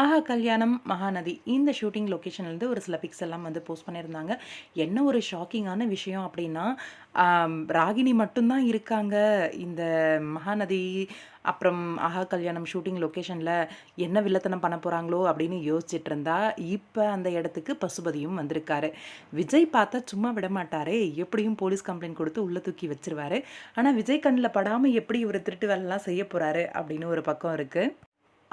ஆஹா கல்யாணம் மகாநதி. இந்த ஷூட்டிங் லொக்கேஷன்லேருந்து ஒரு சில பிக்ஸ் எல்லாம் வந்து போஸ்ட் பண்ணியிருந்தாங்க. என்ன ஒரு ஷாக்கிங்கான விஷயம் அப்படின்னா ராகினி மட்டும்தான் இருக்காங்க. இந்த மகாநதி அப்புறம் ஆஹா கல்யாணம் ஷூட்டிங் லொக்கேஷனில் என்ன வில்லத்தனம் பண்ண போகிறாங்களோ அப்படின்னு யோசிச்சுட்டு இருந்தா இப்போ அந்த இடத்துக்கு பசுபதியும் வந்திருக்காரு. விஜய் பார்த்தா சும்மா விட மாட்டாரே. எப்படியும் போலீஸ் கம்ப்ளைண்ட் கொடுத்து உள்ளே தூக்கி வச்சிருவாரு. ஆனால் விஜய் கண்ணில் படாமல் எப்படி இவர் திருட்டு வேலைலாம் செய்ய போகிறாரு அப்படின்னு ஒரு பக்கம் இருக்குது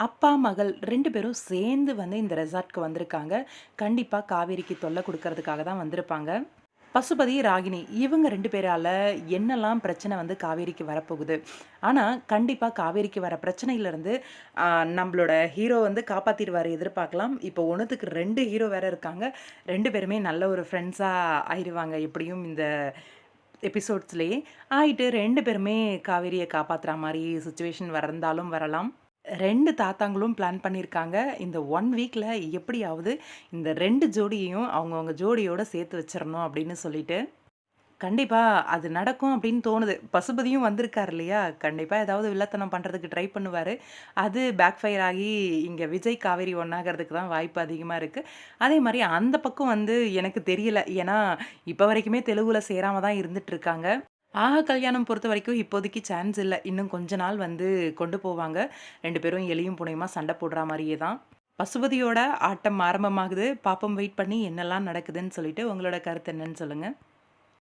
அப்பா மகள் ரெண்டு பேரும் சேர்ந்து வந்து இந்த ரெசார்ட்க்கு வந்திருக்காங்க. கண்டிப்பாக காவேரிக்கு தொல்லை கொடுக்கறதுக்காக தான் வந்திருப்பாங்க. பசுபதி ராகினி இவங்க ரெண்டு பேரால் என்னெல்லாம் பிரச்சனை வந்து காவேரிக்கு வரப்போகுது? ஆனால் கண்டிப்பாக காவேரிக்கு வர பிரச்சனையிலேருந்து நம்மளோட ஹீரோ வந்து காப்பாற்றிடுவார் எதிர்பார்க்கலாம். இப்போ ஒன்றுத்துக்கு ரெண்டு ஹீரோ வேற இருக்காங்க. ரெண்டு பேருமே நல்ல ஒரு ஃப்ரெண்ட்ஸாக ஆயிடுவாங்க எப்படியும் இந்த எபிசோட்ஸ்லேயே ஆயிட்டு ரெண்டு பேருமே காவேரியை காப்பாற்றுற மாதிரி சுச்சுவேஷன் வரந்தாலும் வரலாம். ரெண்டு தாத்தாங்களும் பிளான் பண்ணியிருக்காங்க இந்த ஒன் வீக்கில் எப்படியாவது இந்த ரெண்டு ஜோடியையும் அவங்கவுங்க ஜோடியோட சேர்த்து வச்சிடணும் அப்படின்னு சொல்லிட்டு. கண்டிப்பாக அது நடக்கும் அப்படின்னு தோணுது. பசுபதியும் வந்திருக்கார் இல்லையா? கண்டிப்பாக ஏதாவது வில்லத்தனம் பண்ணுறதுக்கு ட்ரை பண்ணுவார். அது பேக் ஃபயர் ஆகி இங்கே விஜய் காவேரி ஒன்றாகிறதுக்கு தான் வாய்ப்பு அதிகமாக இருக்குது அதே மாதிரி அந்த பக்கம் வந்து எனக்கு தெரியல. ஏன்னா இப்போ வரைக்குமே தெலுங்குல சேராமல் தான் இருந்துகிட்ருக்காங்க ஆஹா கல்யாணம் பொறுத்த வரைக்கும் இப்போதைக்கு சான்ஸ் இல்லை. இன்னும் கொஞ்ச நாள் வந்து கொண்டு போவாங்க. ரெண்டு பேரும் எலியும் புனையுமா சண்டை போடுற மாதிரியே தான். பசுபதியோட ஆட்டம் ஆரம்பமாகுது. பாப்பம் வெயிட் பண்ணி என்னெல்லாம் நடக்குதுன்னு சொல்லிட்டு உங்களோட கருத்து என்னன்னு சொல்லுங்கள்